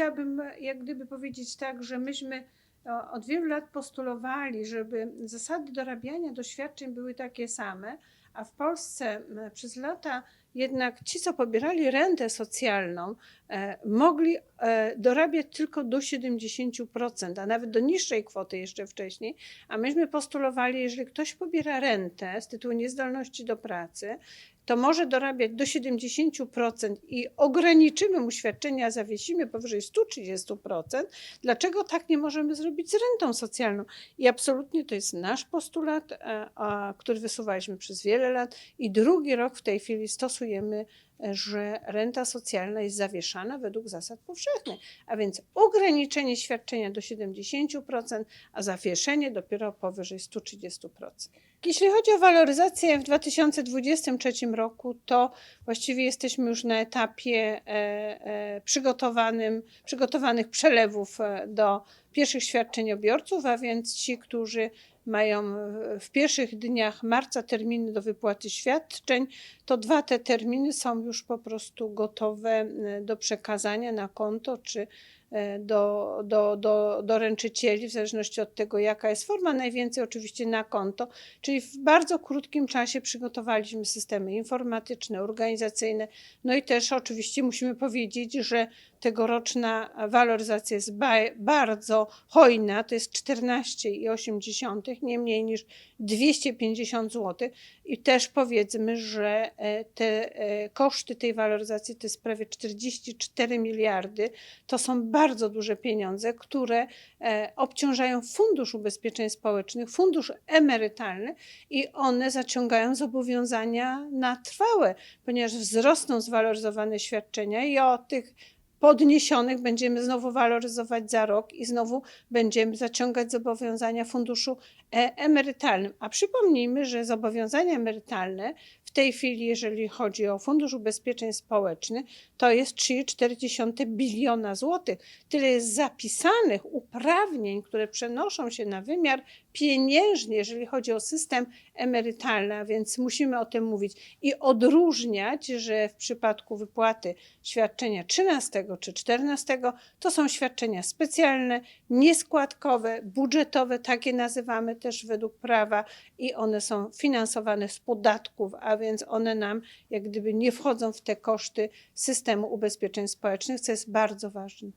chciałabym jak gdyby powiedzieć tak, że myśmy od wielu lat postulowali, żeby zasady dorabiania doświadczeń były takie same, a w Polsce przez lata jednak ci, co pobierali rentę socjalną, e, mogli e, dorabiać tylko do 70%, a nawet do niższej kwoty jeszcze wcześniej. A myśmy postulowali, jeżeli ktoś pobiera rentę z tytułu niezdolności do pracy, to może dorabiać do 70% i ograniczymy mu świadczenia, zawiesimy powyżej 130%. Dlaczego tak nie możemy zrobić z rentą socjalną? I absolutnie to jest nasz postulat, e, który wysuwaliśmy przez wiele lat i drugi rok w tej chwili stosujemy, e, że renta socjalna jest zawieszana według zasad powszechnych, a więc ograniczenie świadczenia do 70%, a zawieszenie dopiero powyżej 130%. Jeśli chodzi o waloryzację w 2023 roku, to właściwie jesteśmy już na etapie e, e, przygotowanym, przygotowanych przelewów e, do pierwszych świadczeniobiorców, a więc ci, którzy mają w- pierwszych dniach marca terminy do wypłaty świadczeń, to dwa te terminy są już po prostu gotowe e, do przekazania na konto czy e, do, do, do, do ręczycieli, w zależności od tego, jaka jest forma. Najwięcej oczywiście na konto, czyli w bardzo krótkim czasie przygotowaliśmy systemy informatyczne, organizacyjne. No i też oczywiście musimy powiedzieć, że tegoroczna waloryzacja jest ba- bardzo hojna, to jest 14,8, nie mniej niż 250 zł. I też powiedzmy, że e, te e, koszty tej waloryzacji to jest prawie 44 miliardy. To są bardzo duże pieniądze, które e, obciążają Fundusz Ubezpieczeń Społecznych, fundusz emerytalny i one zaciągają zobowiązania na trwałe, ponieważ wzrosną zwaloryzowane świadczenia i o tych podniesionych będziemy znowu waloryzować za rok i znowu będziemy zaciągać zobowiązania funduszu e, emerytalnym. A przypomnijmy, że zobowiązania emerytalne w tej chwili, jeżeli chodzi o Fundusz Ubezpieczeń Społecznych, to jest 3,4 biliona złotych. Tyle jest zapisanych uprawnień, które przenoszą się na wymiar pieniężny, jeżeli chodzi o system emerytalny, a więc musimy o tym mówić i odróżniać, że w przypadku wypłaty świadczenia 13 czy 14 to są świadczenia specjalne, nieskładkowe, budżetowe, takie nazywamy też według prawa i one są finansowane z podatków, a więc one nam jak gdyby nie wchodzą w te koszty systemu ubezpieczeń społecznych, co jest bardzo ważne.